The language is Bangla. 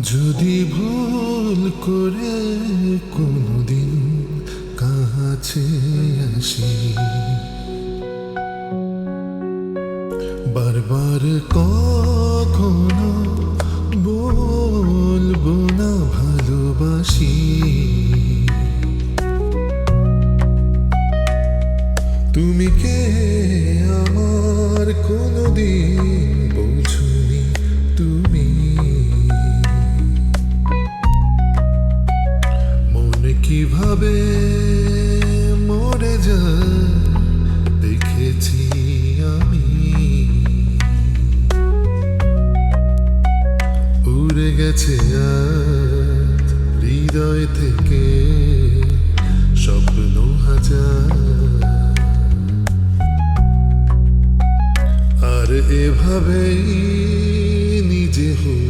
যদি ভুল করে কোনোদিন কাছে আসি। বারবার কখনো বলব না ভালোবাসি। তুমি কে আমার কোনোদিন বোঝনি তুমি? উড়ে গেছে আজ হৃদয় থেকে স্বপ্ন হাজার। আর এভাবেই নিজে হয়েছি